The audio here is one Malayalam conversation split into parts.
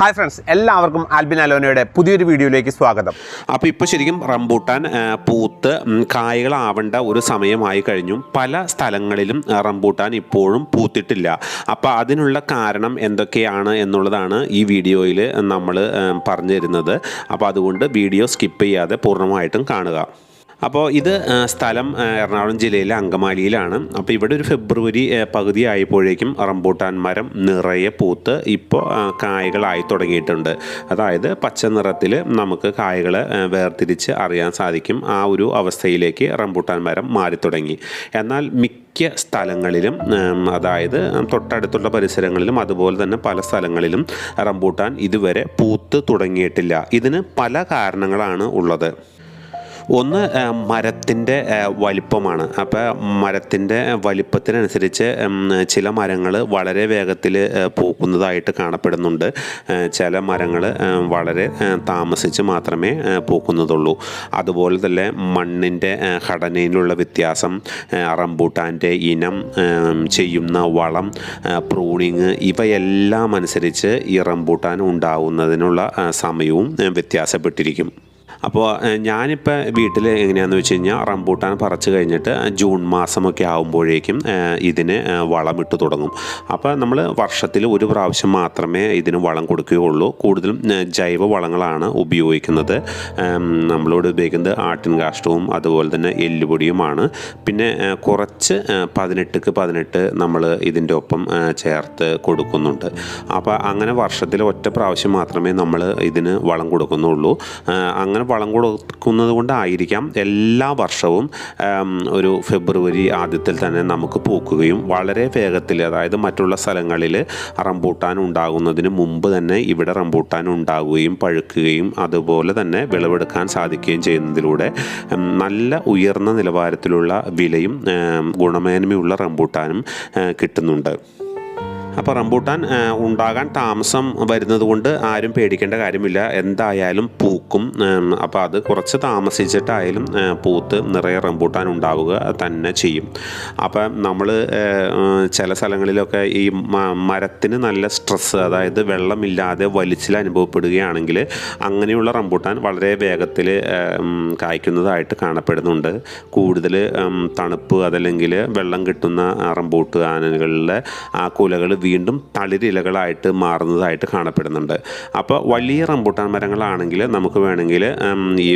ഹായ് ഫ്രണ്ട്സ് എല്ലാവർക്കും ആൽബിൻ അലോനയുടെ പുതിയൊരു വീഡിയോയിലേക്ക് സ്വാഗതം. അപ്പോൾ ഇപ്പോൾ ശരിക്കും റംബൂട്ടാൻ പൂത്ത് കായകളാവേണ്ട ഒരു സമയമായി കഴിഞ്ഞു. പല സ്ഥലങ്ങളിലും റംബൂട്ടാൻ ഇപ്പോഴും പൂത്തിട്ടില്ല. അപ്പോൾ അതിനുള്ള കാരണം എന്തൊക്കെയാണ് എന്നുള്ളതാണ് ഈ വീഡിയോയിൽ നമ്മൾ പറഞ്ഞു തരുന്നത് അപ്പോൾ അതുകൊണ്ട് വീഡിയോ സ്കിപ്പ് ചെയ്യാതെ പൂർണമായിട്ടും കാണുക. അപ്പോൾ ഇത് സ്ഥലം എറണാകുളം ജില്ലയിലെ അങ്കമാലിയിലാണ്. അപ്പോൾ ഇവിടെ ഒരു ഫെബ്രുവരി പകുതി ആയപ്പോഴേക്കും റംബൂട്ടാൻ മരം നിറയെ പൂത്ത് ഇപ്പോൾ കായകളായി തുടങ്ങിയിട്ടുണ്ട്. അതായത് പച്ച നിറത്തിൽ നമുക്ക് കായകളെ വേർതിരിച്ച് അറിയാൻ സാധിക്കും. ആ ഒരു അവസ്ഥയിലേക്ക് റംബൂട്ടാൻ മരം മാറി തുടങ്ങി. എന്നാൽ മിക്ക സ്ഥലങ്ങളിലും അതായത് തൊട്ടടുത്തുള്ള പരിസരങ്ങളിലും അതുപോലെ തന്നെ പല സ്ഥലങ്ങളിലും റംബൂട്ടാൻ ഇതുവരെ പൂത്ത് തുടങ്ങിയിട്ടില്ല. ഇതിന് പല കാരണങ്ങളാണ് ഉള്ളത്. ഒന്ന് മരത്തിന്റെ വലിപ്പമാണ്. അപ്പോൾ മരത്തിന്റെ വലിപ്പത്തിനനുസരിച്ച് ചില മരങ്ങൾ വളരെ വേഗത്തിൽ പൂക്കുന്നതായിട്ട് കാണപ്പെടുന്നുണ്ട്. ചില മരങ്ങൾ വളരെ താമസിച്ച് മാത്രമേ പൂക്കുന്നതുള്ളൂ. അതുപോലെ തന്നെ മണ്ണിന്റെ ഘടനയിലുള്ള വ്യത്യാസം റംബൂട്ടാന്റെ ഇനം ചെയ്യുന്ന വളം പ്രൂണിങ് ഇവയെല്ലാം അനുസരിച്ച് ഈ റംബൂട്ടാൻ ഉണ്ടാവുന്നതിനുള്ള സമയവും വ്യത്യാസപ്പെട്ടിരിക്കും. അപ്പോൾ ഞാനിപ്പോൾ വീട്ടിൽ എങ്ങനെയാണെന്ന് വെച്ച് കഴിഞ്ഞാൽ റംബൂട്ടാൻ പറിച്ച് കഴിഞ്ഞിട്ട് ജൂൺ മാസമൊക്കെ ആകുമ്പോഴേക്കും ഇതിന് വളമിട്ട് തുടങ്ങും. അപ്പോൾ നമ്മൾ വർഷത്തിൽ ഒരു പ്രാവശ്യം മാത്രമേ ഇതിന് വളം കൊടുക്കുകയുള്ളൂ. കൂടുതലും ജൈവ വളങ്ങളാണ് ഉപയോഗിക്കുന്നത്. നമ്മളോട് ഉപയോഗിക്കുന്നത് ആട്ടിൻ കാഷ്ടവും അതുപോലെ തന്നെ എല്ലുപൊടിയുമാണ്. പിന്നെ കുറച്ച് പതിനെട്ടുക്ക് പതിനെട്ട് നമ്മൾ ഇതിന്റെ ഒപ്പം ചേർത്ത് കൊടുക്കുന്നുണ്ട്. അപ്പോൾ അങ്ങനെ വർഷത്തിൽ ഒറ്റ പ്രാവശ്യം മാത്രമേ നമ്മൾ ഇതിന് വളം കൊടുക്കുന്നുള്ളൂ. അങ്ങനെ വളം കൊടുക്കുന്നത് കൊണ്ടായിരിക്കാം എല്ലാ വർഷവും ഒരു ഫെബ്രുവരി ആദ്യത്തിൽ തന്നെ നമുക്ക് പൂക്കുകയും വളരെ വേഗത്തിൽ അതായത് മറ്റുള്ള സ്ഥലങ്ങളിൽ റംബൂട്ടാൻ ഉണ്ടാകുന്നതിന് മുമ്പ് തന്നെ ഇവിടെ റംബൂട്ടാൻ ഉണ്ടാകുകയും പഴുക്കുകയും അതുപോലെ തന്നെ വിളവെടുക്കാൻ സാധിക്കുകയും ചെയ്യുന്നതിലൂടെ നല്ല ഉയർന്ന നിലവാരത്തിലുള്ള വിലയും ഗുണമേന്മയുള്ള റംബൂട്ടാനും കിട്ടുന്നുണ്ട്. അപ്പോൾ റംബൂട്ടാൻ ഉണ്ടാകാൻ താമസം വരുന്നത് കൊണ്ട് ആരും പേടിക്കേണ്ട കാര്യമില്ല. എന്തായാലും പൂക്കും അപ്പോൾ അത് കുറച്ച് താമസിച്ചിട്ടായാലും പൂത്ത് നിറയെ റംബൂട്ടാൻ ഉണ്ടാവുക തന്നെ ചെയ്യും. അപ്പം നമ്മൾ ചില സ്ഥലങ്ങളിലൊക്കെ ഈ മരത്തിന് നല്ല സ്ട്രെസ്സ് അതായത് വെള്ളമില്ലാതെ വലിച്ചിൽ അനുഭവപ്പെടുകയാണെങ്കിൽ അങ്ങനെയുള്ള റംബൂട്ടാൻ വളരെ വേഗത്തിൽ കായ്ക്കുന്നതായിട്ട് കാണപ്പെടുന്നുണ്ട്. കൂടുതൽ തണുപ്പ് അതല്ലെങ്കിൽ വെള്ളം കിട്ടുന്ന റംബൂട്ടാനുകളിലെ ആ കുലകൾ വീണ്ടും തളിരിലകളായിട്ട് മാറുന്നതായിട്ട് കാണപ്പെടുന്നുണ്ട്. അപ്പോൾ വലിയ റംബൂട്ടാൻ മരങ്ങളാണെങ്കിൽ നമുക്ക് വേണമെങ്കിൽ ഈ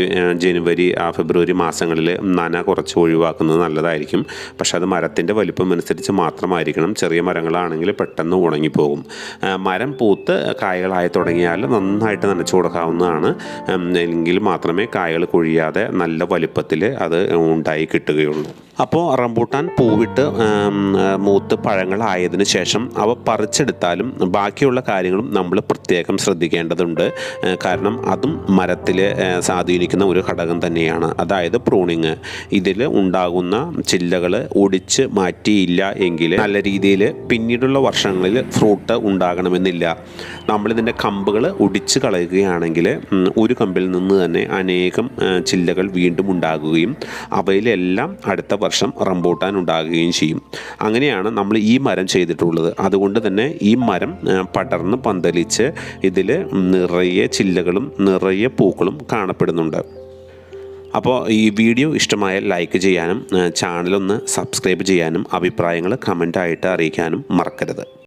ജനുവരി ഫെബ്രുവരി മാസങ്ങളിൽ നന കുറച്ച് ഒഴിവാക്കുന്നത് നല്ലതായിരിക്കും. പക്ഷേ അത് മരത്തിന്റെ വലിപ്പം അനുസരിച്ച് മാത്രമായിരിക്കണം. ചെറിയ മരങ്ങളാണെങ്കിൽ പെട്ടെന്ന് ഉണങ്ങിപ്പോകും. മരം പൂത്ത് കായകളായി തുടങ്ങിയാൽ നന്നായിട്ട് നനച്ചു കൊടുക്കാവുന്നതാണ്. എങ്കിൽ മാത്രമേ കായകൾ കൊഴിയാതെ നല്ല വലിപ്പത്തിൽ അത് ഉണ്ടായി കിട്ടുകയുള്ളൂ. അപ്പോൾ റംബൂട്ടാൻ പൂവിട്ട് മൂത്ത് പഴങ്ങളായതിന് ശേഷം അവ പറിച്ചെടുത്താലും ബാക്കിയുള്ള കാര്യങ്ങളും നമ്മൾ പ്രത്യേകം ശ്രദ്ധിക്കേണ്ടതുണ്ട്. കാരണം അതും മരത്തിൽ സ്വാധീനിക്കുന്ന ഒരു ഘടകം തന്നെയാണ്. അതായത് പ്രൂണിങ്. ഇതിൽ ഉണ്ടാകുന്ന ചില്ലകൾ ഒടിച്ച് മാറ്റിയില്ല എങ്കിൽ നല്ല രീതിയിൽ പിന്നീടുള്ള വർഷങ്ങളിൽ ഫ്രൂട്ട് ഉണ്ടാകണമെന്നില്ല. നമ്മളിതിന്റെ കമ്പുകൾ ഒടിച്ച് കളയുകയാണെങ്കിൽ ഒരു കമ്പിൽ നിന്ന് തന്നെ അനേകം ചില്ലകൾ വീണ്ടും ഉണ്ടാകുകയും അവയിലെല്ലാം അടുത്ത വർഷം റംബൂട്ടാൻ ഉണ്ടാകുകയും ചെയ്യും. അങ്ങനെയാണ് നമ്മൾ ഈ മരം ചെയ്തിട്ടുള്ളത്. അതുകൊണ്ട് തന്നെ ഈ മരം പടർന്ന് പന്തലിച്ച് ഇതിൽ നിറയെ ചില്ലകളും നിറയെ പൂക്കളും കാണപ്പെടുന്നുണ്ട്. അപ്പോൾ ഈ വീഡിയോ ഇഷ്ടമായ ലൈക്ക് ചെയ്യാനും ചാനലൊന്ന് സബ്സ്ക്രൈബ് ചെയ്യാനും അഭിപ്രായങ്ങൾ കമന്റായിട്ട് അറിയിക്കാനും മറക്കരുത്.